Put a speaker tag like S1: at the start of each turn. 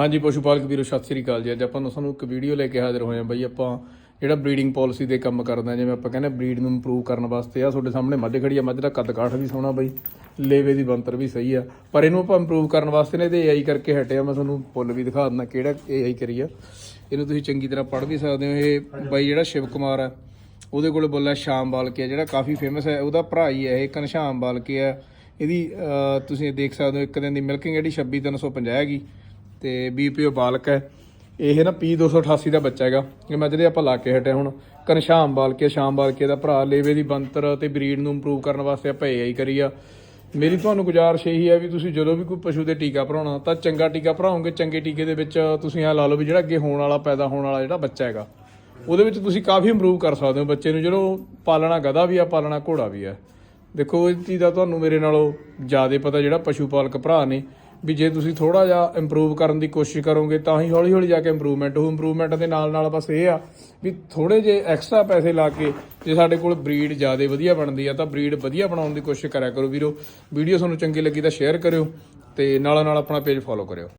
S1: ਹਾਂਜੀ, ਪਸ਼ੂ ਪਾਲਕ ਵੀਰੋ, ਸਤਿ ਸ੍ਰੀ ਅਕਾਲ ਜੀ। ਅੱਜ ਆਪਾਂ ਨੂੰ ਸਾਨੂੰ ਇੱਕ ਵੀਡੀਓ ਲੈ ਕੇ ਹਾਜ਼ਰ ਹੋਏ ਆ ਬਾਈ, ਆਪਾਂ ਜਿਹੜਾ ਬਰੀਡਿੰਗ ਪਾਲਿਸੀ ਦੇ ਕੰਮ ਕਰਦੇ ਆ ਜਿਵੇਂ ਆਪਾਂ ਕਹਿੰਦੇ ਬਰੀਡ ਨੂੰ ਇੰਪਰੂਵ ਕਰਨ ਵਾਸਤੇ ਆ ਤੁਹਾਡੇ ਸਾਹਮਣੇ ਮੱਝ ਖੜੀ ਆ, ਮੱਝ ਦਾ ਕੱਦ ਕਾਠ ਵੀ ਸੋਹਣਾ ਬਾਈ, ਲੇਵੇ ਦੀ ਬੰਤਰ ਵੀ ਸਹੀ ਆ। ਪਰ ਇਹਨੂੰ ਆਪਾਂ ਇੰਪਰੂਵ ਕਰਨ ਵਾਸਤੇ ਨੇ ਇਹਦੇ ਏਆਈ ਕਰਕੇ ਹਟਿਆ, ਮੈਂ ਤੁਹਾਨੂੰ ਫੁੱਲ ਵੀ ਦਿਖਾ ਦਿੰਦਾ ਕਿਹੜਾ ਏਆਈ ਕਰੀ ਆ। ਇਹਨੂੰ ਤੁਸੀਂ ਚੰਗੀ ਤਰ੍ਹਾਂ ਪੜ੍ਹ ਵੀ ਸਕਦੇ ਹੋ। ਇਹ ਬਾਈ ਜਿਹੜਾ ਸ਼ਿਵ ਕੁਮਾਰ ਆ, ਉਹਦੇ ਕੋਲ ਬੋਲਿਆ ਸ਼ਾਮ ਬਾਲਕੇ ਜਿਹੜਾ ਕਾਫੀ ਫੇਮਸ ਹੈ ਉਹਦਾ ਭਰਾ ਹੀ ਹੈ ਇਹ ਘਨਸ਼ਾਮ ਬਾਲਕੇ ਆ। ਇਹਦੀ ਤੁਸੀਂ ਦੇਖ ਸਕਦੇ ਹੋ, ਇੱਕ ਦਿਨ ਦੀ ਮਿਲਕਿੰਗ ਜਿਹੜੀ 26350 ਹੈਗੀ। ਤੇ ਬੀਪੀਓ ਬਾਲਕ ਹੈ। ਇਹ ਨਾ ਪੀ 288 ਦਾ ਬੱਚਾ ਹੈਗਾ। ਇਹ ਮੈਂ ਜਿਹੜੇ ਆਪਾਂ ਲਾ ਕੇ ਹਟਿਆ ਹੁਣ ਘਨਸ਼ਾਮ ਬਾਲਕੇ ਸ਼ਾਮ ਬਾਲਕੇ ਦਾ ਭਰਾ, ਲੇਵੇ ਦੀ ਬੰਤਰ ਤੇ ਬਰੀਡ ਨੂੰ ਇੰਪਰੂਵ ਕਰਨ ਵਾਸਤੇ ਆਪਾਂ ਏਆਈ ਕਰੀ ਆ। ਮੇਰੀ ਤੁਹਾਨੂੰ ਗੁਜ਼ਾਰਿਸ਼ ਇਹੀ ਹੈ ਵੀ ਤੁਸੀਂ ਜਦੋਂ ਵੀ ਕੋਈ ਪਸ਼ੂ ਦੇ ਟੀਕਾ ਭਰਾਉਣਾ, ਤਾਂ ਚੰਗਾ ਟੀਕਾ ਭਰਾਓਗੇ, ਚੰਗੇ ਟੀਕੇ ਦੇ ਵਿੱਚ ਤੁਸੀਂ ਇਹ ਲਾ ਲਓ ਵੀ ਜਿਹੜਾ ਅੱਗੇ ਹੋਣ ਵਾਲਾ, ਪੈਦਾ ਹੋਣ ਵਾਲਾ ਜਿਹੜਾ ਬੱਚਾ ਹੈਗਾ। ਉਹਦੇ ਵਿੱਚ ਤੁਸੀਂ ਕਾਫੀ ਇੰਪਰੂਵ ਕਰ ਸਕਦੇ ਹੋ ਬੱਚੇ ਨੂੰ। ਜਦੋਂ ਪਾਲਣਾ ਗਧਾ ਵੀ ਆ, ਪਾਲਣਾ ਘੋੜਾ ਵੀ ਆ। ਦੇਖੋ ਇਹ ਚੀਜ਼ ਦਾ ਤੁਹਾਨੂੰ ਮੇਰੇ ਨਾਲੋਂ ਜ਼ਿਆਦਾ ਪਤਾ ਜਿਹੜਾ ਪਸ਼ੂ ਪਾਲਕ ਭਰਾ ਨੇ। ਵੀ ਜੇ ਤੁਸੀਂ ਥੋੜਾ ਜਿਹਾ ਇੰਪਰੂਵ ਕਰਨ ਦੀ ਕੋਸ਼ਿਸ਼ ਕਰੋਗੇ ਤਾਂ ਹੀ ਹੌਲੀ ਹੌਲੀ ਜਾ ਕੇ ਇੰਪਰੂਵਮੈਂਟ ਹੋ ਇੰਪਰੂਵਮੈਂਟ ਦੇ ਨਾਲ ਨਾਲ ਬਸ ਇਹ ਆ ਵੀ ਥੋੜੇ ਜੇ ਐਕਸਟਰਾ ਪੈਸੇ ਲਾ ਕੇ ਜੇ ਸਾਡੇ ਕੋਲ ਬਰੀਡ ਜ਼ਿਆਦਾ ਵਧੀਆ ਬਣਦੀ ਆ ਤਾਂ ਬਰੀਡ ਵਧੀਆ ਬਣਾਉਣ ਦੀ ਕੋਸ਼ਿਸ਼ ਕਰਿਆ ਕਰੋ ਵੀਰੋ। ਵੀਡੀਓ ਤੁਹਾਨੂੰ ਚੰਗੀ ਲੱਗੀ ਤਾਂ ਸ਼ੇਅਰ ਕਰਿਓ ਤੇ ਨਾਲ ਨਾਲ ਆਪਣਾ ਪੇਜ ਫੋਲੋ ਕਰਿਓ।